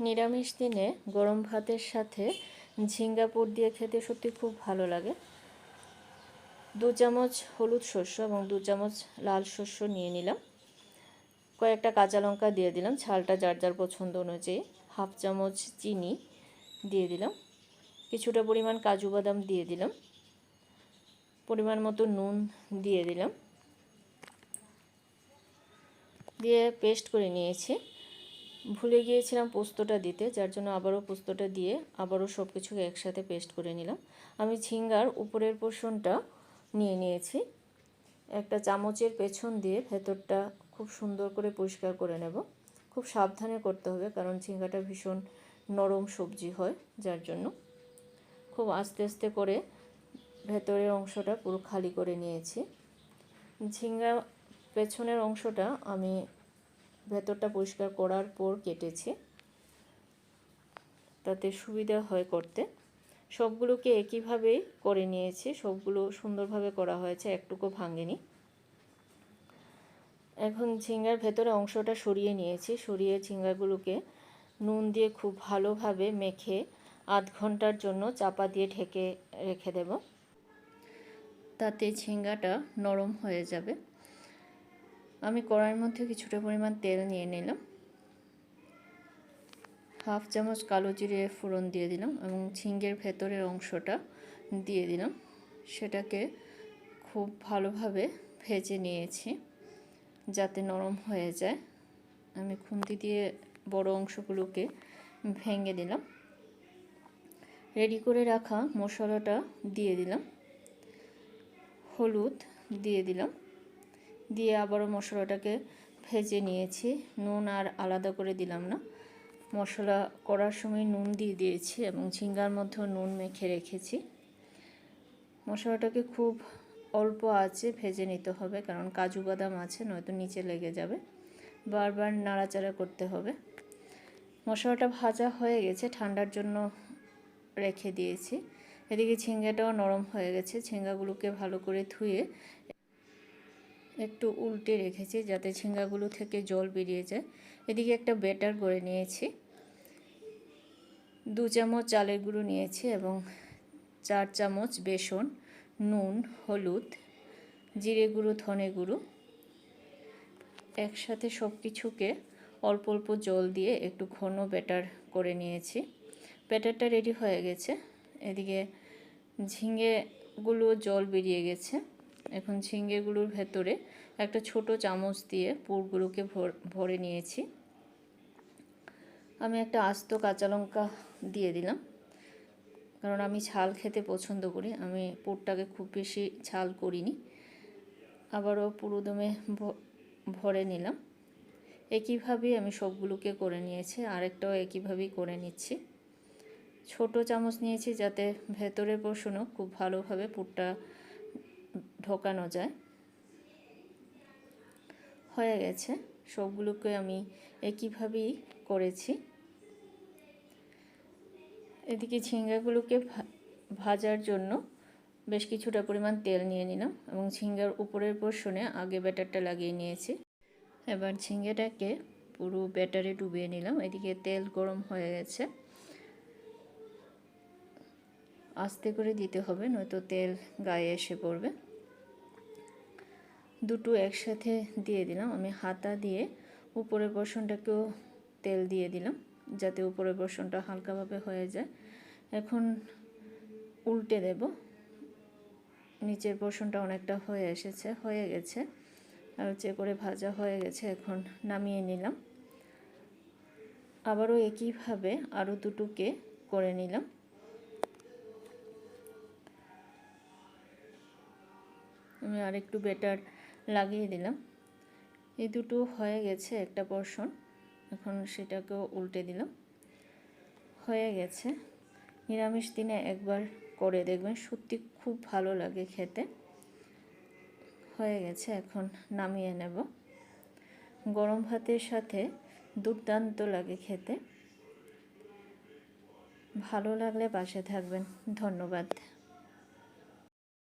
নিরামিষ দিনে গরম ভাতের সাথে ঝিঙ্গা ঝিঙ্গাপুর দিয়ে খেতে সত্যি খুব ভালো লাগে। দু চামচ হলুদ শস্য এবং দু চামচ লাল শস্য নিয়ে নিলাম। কয়েকটা কাঁচা লঙ্কা দিয়ে দিলাম। ঝালটা যার যার পছন্দ অনুযায়ী হাফ চামচ চিনি দিয়ে দিলাম। কিছুটা পরিমাণ কাজু বাদাম দিয়ে দিলাম। পরিমাণ মতো নুন দিয়ে দিলাম। দিয়ে পেস্ট করে নিয়েছি। ভুলে গিয়েছিলাম পোস্তটা দিতে, যার জন্য আবারও পোস্তটা দিয়ে আবারও সব কিছুকে একসাথে পেস্ট করে নিলাম। আমি ঝিঙ্গার উপরের পোষণটা নিয়ে নিয়েছি। একটা চামচের পেছন দিয়ে ভেতরটা খুব সুন্দর করে পরিষ্কার করে নেব। খুব সাবধানে করতে হবে, কারণ ঝিঙ্গাটা ভীষণ নরম সবজি হয়, যার জন্য। খুব আস্তে আস্তে করে ভেতরের অংশটা পুরো খালি করে নিয়েছি। ঝিঙ্গা পেছনের অংশটা আমি ভেতরটা পরিষ্কার করার পর কেটেছি। তাতে সুবিধা হয় করতে। সবগুলোকে একইভাবেই করে নিয়েছি। সবগুলো সুন্দরভাবে করা হয়েছে, একটুকু ভাঙেনি। এখন ঝিঙ্গার ভেতরে অংশটা সরিয়ে নিয়েছি। সরিয়ে ঝিঙ্গাগুলোকে নুন দিয়ে খুব ভালোভাবে মেখে আধ ঘণ্টার জন্য চাপা দিয়ে ঢেকে রেখে দেব। তাতে ঝিঙ্গাটা নরম হয়ে যাবে। আমি কড়াইয়ের মধ্যে কিছুটা পরিমাণ তেল নিয়ে নিলাম। হাফ চামচ কালো জিরে ফোড়ন দিয়ে দিলাম এবং ঝিঙ্গের ভেতরের অংশটা দিয়ে দিলাম। সেটাকে খুব ভালোভাবে ভেজে নিয়েছি যাতে নরম হয়ে যায়। আমি খুন্তি দিয়ে বড় অংশগুলোকে ভেঙে দিলাম। রেডি করে রাখা মশলাটা দিয়ে দিলাম। হলুদ দিয়ে দিলাম। দিয়ে আবারও মশলাটাকে ভেজে নিয়েছি। নুন আর আলাদা করে দিলাম না। মশলা করার সময় নুন দিয়ে দিয়েছি এবং ঝিঙ্গার মধ্যেও নুন মেখে রেখেছি। মশলাটাকে খুব অল্প আছে ভেজে নিতে হবে, কারণ কাজু বাদাম আছে, নয়তো নিচে লেগে যাবে। বারবার নাড়াচাড়া করতে হবে। মশলাটা ভাজা হয়ে গেছে, ঠান্ডার জন্য রেখে দিয়েছি। এদিকে ঝিঙ্গাটাও নরম হয়ে গেছে। ঝিঙ্গাগুলোকে ভালো করে ধুয়ে একটু উল্টে রেখেছি যাতে ঝিঙ্গাগুলো থেকে জল বেরিয়ে যায়। এদিকে একটা ব্যাটার করে নিয়েছি। দু চামচ চালের গুঁড়ো নিয়েছি এবং চার চামচ বেসন, নুন, হলুদ, জিরে গুঁড়ো, ধনে গুঁড়ো। একসাথে সব কিছুকে অল্প অল্প জল দিয়ে একটু ঘন ব্যাটার করে নিয়েছি। ব্যাটারটা রেডি হয়ে গেছে। এদিকে ঝিঙেগুলো জল বেরিয়ে গেছে। এখন ঝিঙ্গেগুলোর ভেতরে একটা ছোট চামচ দিয়ে পুরগুলোকে ভরে নিয়েছি। আমি একটা আস্ত কাঁচা লঙ্কা দিয়ে দিলাম। কারণ আমি ঝাল খেতে পছন্দ করি। আমি পুরটাকে খুব বেশি ঝাল করিনি। আবারও পুরোদমে ভরে নিলাম। একইভাবেই আমি সবগুলোকে করে নিয়েছি। আরেকটাও একইভাবেই করে নিচ্ছি। ছোট চামচ নিয়েছি যাতে ভেতরে বসানো খুব ভালোভাবে পুরটা ঢোকানো যায়। হয়ে গেছে। সবগুলোকে আমি একইভাবেই করেছি। এদিকে ঝিঙ্গাগুলোকে ভাজার জন্য বেশ কিছুটা পরিমাণ তেল নিয়ে নিলাম এবং ঝিঙ্গার উপরের পোর্শনে আগে ব্যাটারটা লাগিয়ে নিয়েছি। এবার ঝিঙ্গাটাকে পুরো ব্যাটারে ডুবিয়ে নিলাম। এদিকে তেল গরম হয়ে গেছে। আস্তে করে দিতে হবে, নয়তো তেল গায়ে এসে পড়বে। দুটো একসাথে দিয়ে দিলাম। আমি হাতা দিয়ে উপরের পোর্শনটাকেও তেল দিয়ে দিলাম যাতে উপরের পোর্শনটা হালকাভাবে হয়ে যায়। এখন উল্টে দেব। নিচের পোর্শনটা অনেকটা হয়ে এসেছে, হয়ে গেছে। আর হচ্ছে করে ভাজা হয়ে গেছে, এখন নামিয়ে নিলাম। আবারও একইভাবে আরও দুটোকে করে নিলাম। আমি আরেকটু বেটার লাগিয়ে দিলাম। এই দুটো হয়ে গেছে একটা পোর্শন এখন সেটাকেও উল্টে দিলাম। হয়ে গেছে। নিরামিষ দিনে একবার করে দেখবেন, সত্যি খুব ভালো লাগে খেতে। হয়ে গেছে, এখন নামিয়ে নেব। গরম ভাতের সাথে দুর্দান্ত লাগে খেতে। ভালো লাগলে পাশে থাকবেন। ধন্যবাদ।